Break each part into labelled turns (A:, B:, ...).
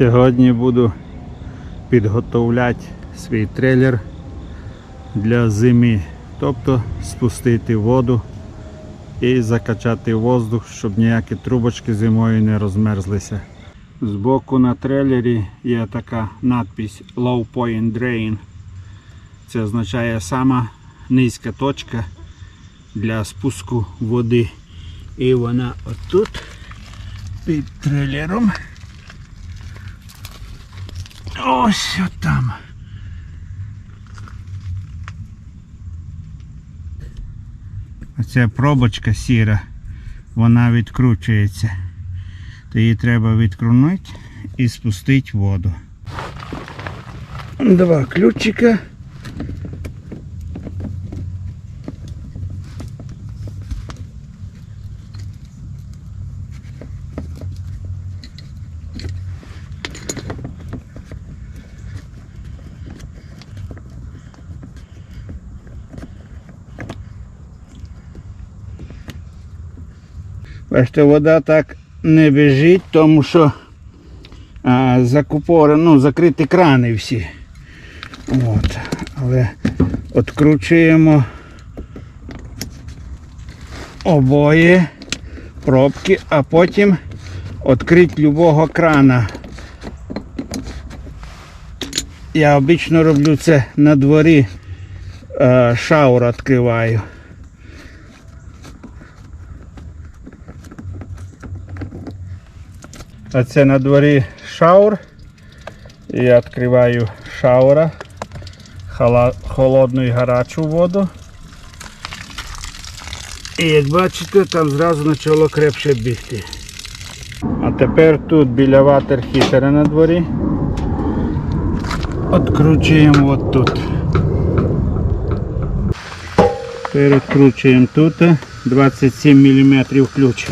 A: Сьогодні буду підготовляти свій трейлер для зими, тобто спустити воду і закачати воздух, щоб ніякі трубочки зимою не розмерзлися. Збоку на трейлері є така надпись Low Point Drain. Це означає сама низька точка для спуску води. І вона отут під трейлером. Ось там. Оця пробочка сіра, вона відкручується. То її треба відкрунути і спустити воду. Два ключика. Бачите, вода так не біжить, тому що а, закупори, ну, закриті крани всі. От. Але відкручуємо обоє пробки, а потім відкрити любого крана. Я обично роблю це на дворі, шаур відкриваю. А це на дворі шаур. Я відкриваю шаура, холодну і гарячу воду. І як бачите, там зразу почало крепше бігти. А тепер тут біля ватер-хітера на дворі. Откручуємо от тут. Перекручуємо тут 27 мм ключ.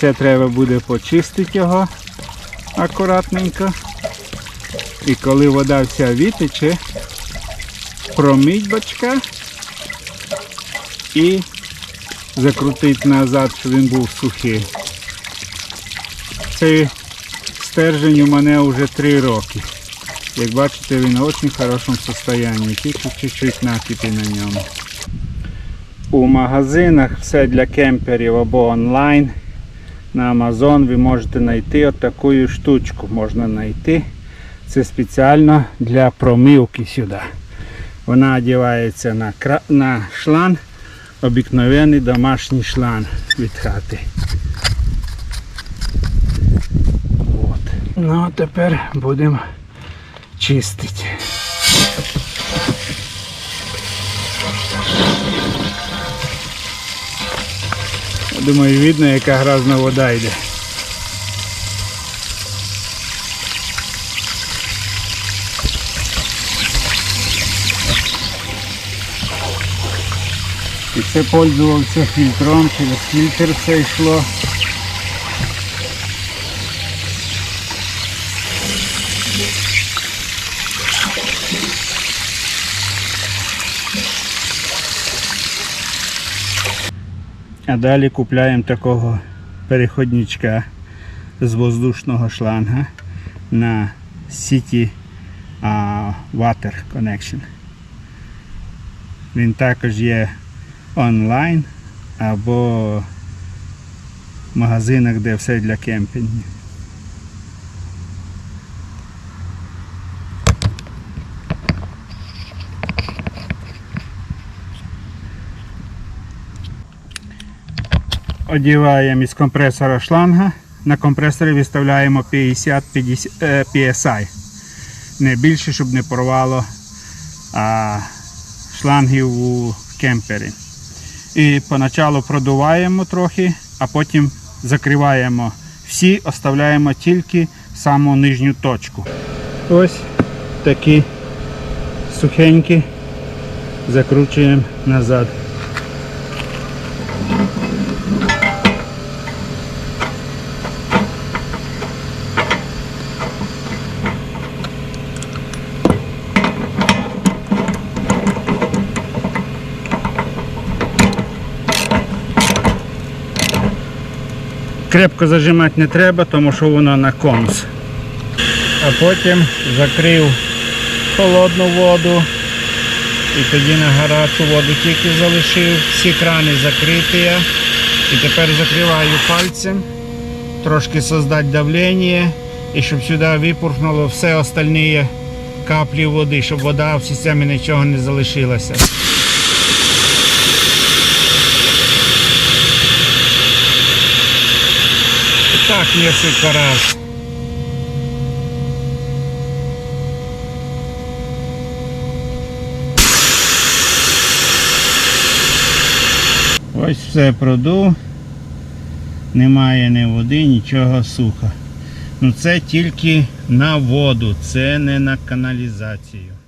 A: Це треба буде почистити його акуратненько. І коли вода вся витече, промить бачка і закрутити назад, щоб він був сухий. Цей стержень у мене вже 3 роки. Як бачите, він в дуже хорошому стані, тільки чуть-чуть накипі на ньому. У магазинах все для кемперів або онлайн. На Amazon ви можете знайти отаку штучку. Можна знайти. Це спеціально для промивки сюди. Вона одягається на, кра... на шланг, обикновений домашній шланг від хати. От. Ну а тепер будемо чистити. Думаю, видно, яка грязна вода йде. І це пользувався фільтром, через фільтр це йшло. А далі купляємо такого переходничка з воздушного шланга на City Water Connection. Він також є онлайн або в магазинах, де все для кемпінгів. Одіваємо із компресора шланга. На компресорі виставляємо 50 50 е, PSI. Не більше, щоб не порвало а, шлангів у кемпері. І поначалу продуваємо трохи, а потім закриваємо всі, оставляємо тільки саму нижню точку. Ось такі сухенькі закручуємо назад. Крепко зажимати не треба, тому що воно на конус. А потім закрив холодну воду. І тоді на гарячу воду тільки залишив. Всі крани закриті. І тепер закриваю пальцем. Трошки создати давлення. І щоб сюди випурхнуло все остальні каплі води, щоб вода в системі нічого не залишилася. Так несколько раз. Ось все продув. Немає ні води, нічого сухо. Ну це тільки на воду, це не на каналізацію.